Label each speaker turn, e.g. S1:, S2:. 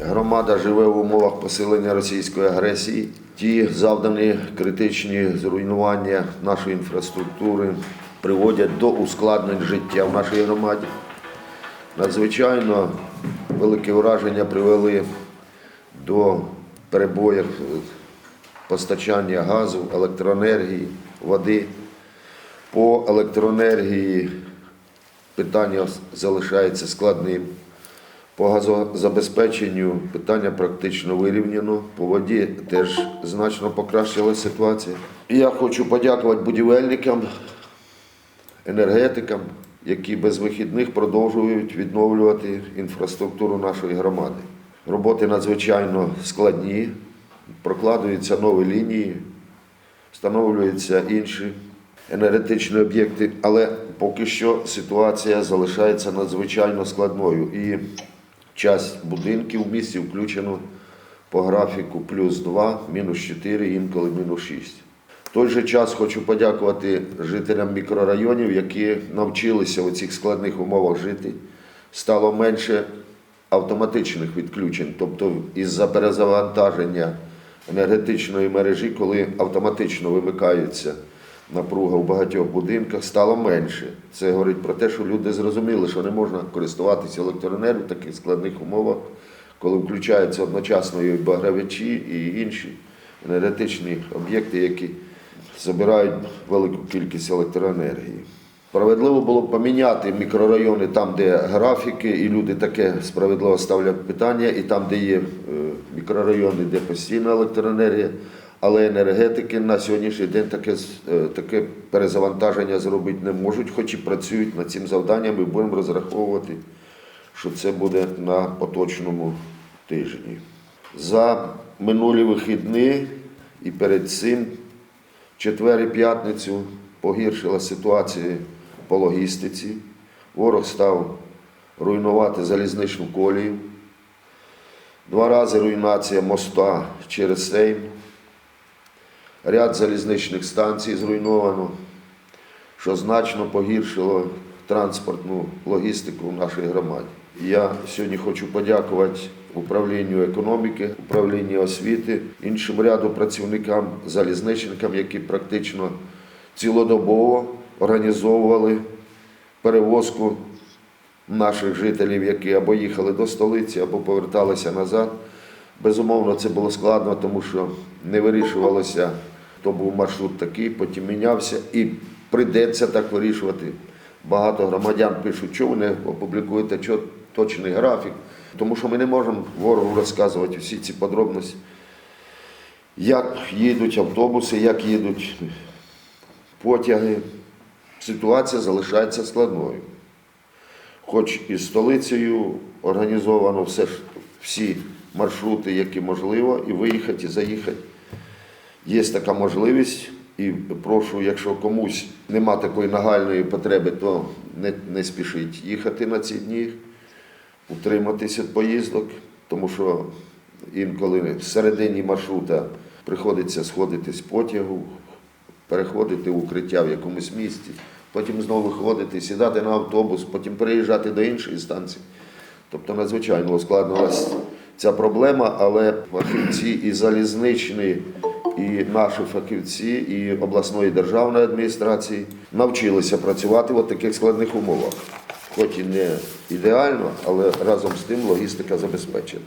S1: Громада живе в умовах посилення російської агресії. Ті завдані критичні зруйнування нашої інфраструктури приводять до ускладнень життя в нашій громаді. Надзвичайно велике враження привели до перебоїв постачання газу, електроенергії, води. По електроенергії питання залишається складним. По газозабезпеченню питання практично вирівняно. По воді теж значно покращилася ситуація. І я хочу подякувати будівельникам, енергетикам, які без вихідних продовжують відновлювати інфраструктуру нашої громади. Роботи надзвичайно складні, прокладуються нові лінії, встановлюються інші енергетичні об'єкти, але поки що ситуація залишається надзвичайно складною. І часть будинків в місті включено по графіку плюс 2, мінус 4, інколи мінус 6. В той же час хочу подякувати жителям мікрорайонів, які навчилися у цих складних умовах жити. Стало менше автоматичних відключень, тобто із-за перезавантаження енергетичної мережі, коли автоматично вимикаються напруга в багатьох будинках, стало менше. Це говорить про те, що люди зрозуміли, що не можна користуватися електроенергією в таких складних умовах, коли включаються одночасно і багрявичі, і інші енергетичні об'єкти, які забирають велику кількість електроенергії. Справедливо було б поміняти мікрорайони там, де графіки, і люди таке справедливо ставлять питання, і там, де є е, мікрорайони, де постійна електроенергія. Але енергетики на сьогоднішній день таке, е, таке перезавантаження зробити не можуть, хоч і працюють над цим завданням, і будемо розраховувати, що це буде на поточному тижні. За минулі вихідні і перед цим четвер і п'ятницю погіршила ситуація по логістиці. Ворог став руйнувати залізничну колію. Два рази руйнація моста через Сейм. Ряд залізничних станцій зруйновано, що значно погіршило транспортну логістику в нашій громаді. Я сьогодні хочу подякувати управлінню економіки, управлінню освіти, іншим ряду працівникам, залізничникам, які практично цілодобово організовували перевозку наших жителів, які або їхали до столиці, або поверталися назад. Безумовно, це було складно, тому що не вирішувалося, то був маршрут такий, потім мінявся, і прийдеться так вирішувати. Багато громадян пишуть, ви не опублікуєте чо- точний графік, тому що ми не можемо ворогу розказувати всі ці подробності, як їдуть автобуси, як їдуть потяги. Ситуація залишається складною. Хоч і столицею організовано все всі маршрути, які можливо, і виїхати, і заїхати. Є така можливість, і прошу, якщо комусь нема такої нагальної потреби, то не, не спішіть їхати на ці дні, утриматися від поїздок, тому що інколи всередині маршрута приходиться сходити з потягу, переходити в укриття в якомусь місці, потім знову виходити, сідати на автобус, потім переїжджати до іншої станції. Тобто надзвичайно ускладнилася ця проблема, але фахівці і залізничні, і наші фахівці, і обласної державної адміністрації навчилися працювати в таких складних умовах. Хоч і не ідеально, але разом з тим логістика забезпечена.